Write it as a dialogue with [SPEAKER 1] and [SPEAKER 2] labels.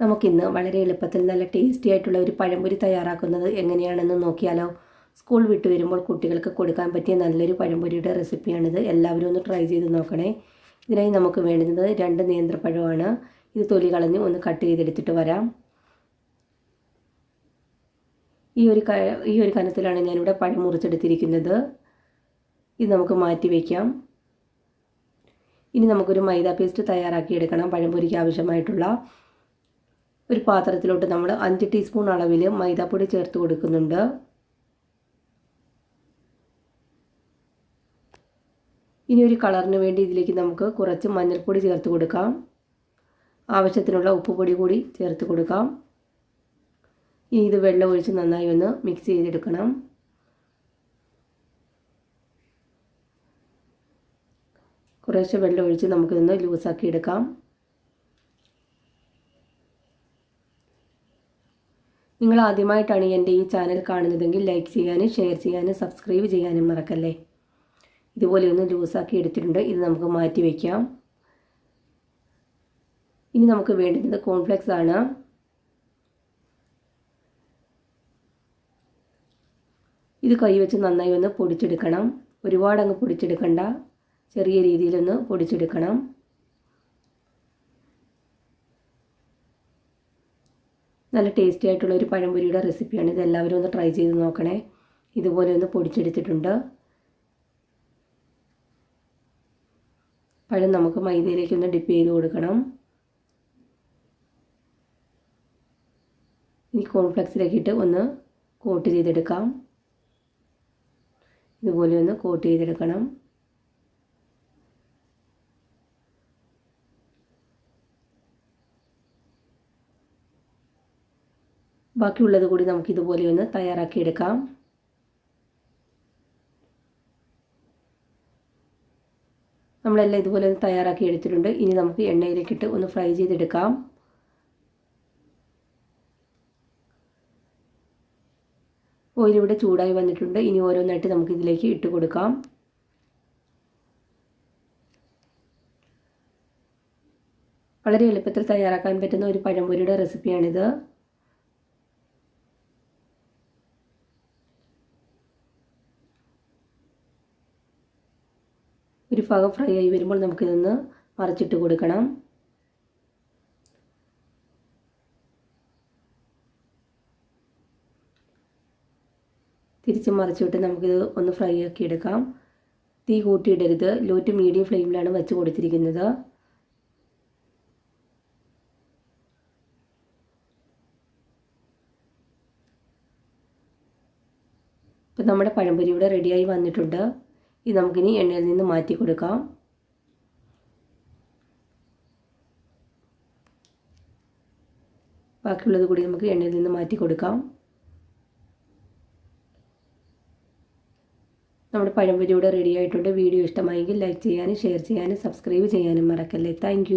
[SPEAKER 1] നമുക്കിന്ന് വളരെ എളുപ്പത്തിൽ നല്ല ടേസ്റ്റി ആയിട്ടുള്ള ഒരു പഴംപൊരി തയ്യാറാക്കുന്നത് എങ്ങനെയാണെന്ന് നോക്കിയാലോ? സ്കൂൾ വിട്ട് വരുമ്പോൾ കുട്ടികൾക്ക് കൊടുക്കാൻ പറ്റിയ നല്ലൊരു പഴംപൊരിയുടെ റെസിപ്പിയാണിത് എല്ലാവരും ഒന്ന് ട്രൈ ചെയ്ത് നോക്കണേ. ഇതിനായി നമുക്ക് വേണ്ടുന്നത് രണ്ട് നേന്ത്രപ്പഴമാണ്. ഇത് തൊലി കളഞ്ഞ് ഒന്ന് കട്ട് ചെയ്തെടുത്തിട്ട് വരാം. ഈ ഒരു ക ഈ ഒരു കനത്തിലാണ് ഞാനിവിടെ പഴം മുറിച്ചെടുത്തിരിക്കുന്നത്. ഇത് നമുക്ക് മാറ്റി വയ്ക്കാം ഇനി നമുക്കൊരു മൈദ പേസ്റ്റ് തയ്യാറാക്കി എടുക്കണം പഴംപൊരിക്ക് ആവശ്യമായിട്ടുള്ള. ഒരു പാത്രത്തിലോട്ട് നമ്മൾ അഞ്ച് ടീസ്പൂൺ അളവിൽ മൈദാപ്പൊടി ചേർത്ത് കൊടുക്കുന്നുണ്ട്. ഇനി ഒരു കളറിന് വേണ്ടി ഇതിലേക്ക് നമുക്ക് കുറച്ച് മഞ്ഞൾപ്പൊടി ചേർത്ത് കൊടുക്കാം. ആവശ്യത്തിനുള്ള ഉപ്പുപൊടി കൂടി ചേർത്ത് കൊടുക്കാം. ഇനി ഇത് വെള്ളം ഒഴിച്ച് നന്നായി ഒന്ന് മിക്സ് ചെയ്തെടുക്കണം. കുറേശ്ശെ വെള്ളം ഒഴിച്ച് നമുക്കിതൊന്ന് ലൂസാക്കി എടുക്കാം നിങ്ങൾ ആദ്യമായിട്ടാണ് എന്റെ ഈ ചാനൽ കാണുന്നതെങ്കിൽ ലൈക്ക് ചെയ്യാനും ഷെയർ ചെയ്യാനും സബ്സ്ക്രൈബ് ചെയ്യാനും മറക്കല്ലേ? ഇതുപോലെ ഒന്ന് ലൂസാക്കി എടുത്തിട്ടുണ്ട്. ഇത് നമുക്ക് മാറ്റി വയ്ക്കാം ഇനി നമുക്ക് വേണ്ടുന്നത് കോൺഫ്ലെക്സ് ആണ്. ഇത് കൈവച്ച് നന്നായി ഒന്ന് പൊടിച്ചെടുക്കണം. ഒരുപാട് അങ്ങ് പൊടിച്ചെടുക്കണ്ട. ചെറിയ രീതിയിലൊന്ന് പൊടിച്ചെടുക്കണം. നല്ല ടേസ്റ്റി ആയിട്ടുള്ള ഒരു പഴംപൊരിയുടെ റെസിപ്പിയാണ് ഇത് എല്ലാവരും ഒന്ന് ട്രൈ ചെയ്ത് നോക്കണേ. ഇതുപോലെ ഒന്ന് പൊടിച്ചെടുത്തിട്ടുണ്ട്. പഴം നമുക്ക് മൈദയിലേക്ക് ഒന്ന് ഡിപ്പ് ചെയ്ത് കൊടുക്കണം. ഇനി കോൺഫ്ലെക്സിലേക്കിട്ട് ഒന്ന് കോട്ട് ചെയ്തെടുക്കാം. ഇതുപോലെ ഒന്ന് കോട്ട് ചെയ്തെടുക്കണം. ബാക്കിയുള്ളത് കൂടി നമുക്ക് ഇതുപോലെ ഒന്ന് തയ്യാറാക്കിയെടുക്കാം നമ്മളെല്ലാം ഇതുപോലെ ഒന്ന് തയ്യാറാക്കി എടുത്തിട്ടുണ്ട്. ഇനി നമുക്ക് എണ്ണയിലേക്കിട്ട് ഒന്ന് ഫ്രൈ ചെയ്തെടുക്കാം. ഓയിൽ ഇവിടെ ചൂടായി വന്നിട്ടുണ്ട്. ഇനി ഓരോന്നായിട്ട് നമുക്ക് ഇതിലേക്ക് ഇട്ട് കൊടുക്കാം. വളരെ എളുപ്പത്തിൽ തയ്യാറാക്കാൻ പറ്റുന്ന ഒരു പഴംപൊരിയുടെ റെസിപ്പിയാണിത്. ഒരു ഭാഗം ഫ്രൈ ആയി വരുമ്പോൾ നമുക്കിതൊന്ന് മറിച്ചിട്ട് കൊടുക്കണം. തിരിച്ച് മറിച്ചിട്ട് നമുക്കിത് ഒന്ന് ഫ്രൈ ആക്കി എടുക്കാം. തീ കൂട്ടിയിടരുത്. ലോ ടു മീഡിയം ഫ്ലെയിമിലാണ് വെച്ച് കൊടുത്തിരിക്കുന്നത്. ഇപ്പം നമ്മുടെ പഴംപൊരി ഇവിടെ റെഡിയായി വന്നിട്ടുണ്ട്. ഇത് നമുക്കിനി എണ്ണയിൽ നിന്ന് മാറ്റി കൊടുക്കാം. ബാക്കിയുള്ളത് കൂടി നമുക്ക് എണ്ണയിൽ നിന്ന് മാറ്റി കൊടുക്കാം. നമ്മുടെ പഴംപൊരി ഇവിടെ റെഡി ആയിട്ടുണ്ട്. വീഡിയോ ഇഷ്ടമായെങ്കിൽ ലൈക്ക് ചെയ്യാനും ഷെയർ ചെയ്യാനും സബ്സ്ക്രൈബ് ചെയ്യാനും മറക്കല്ലേ. താങ്ക്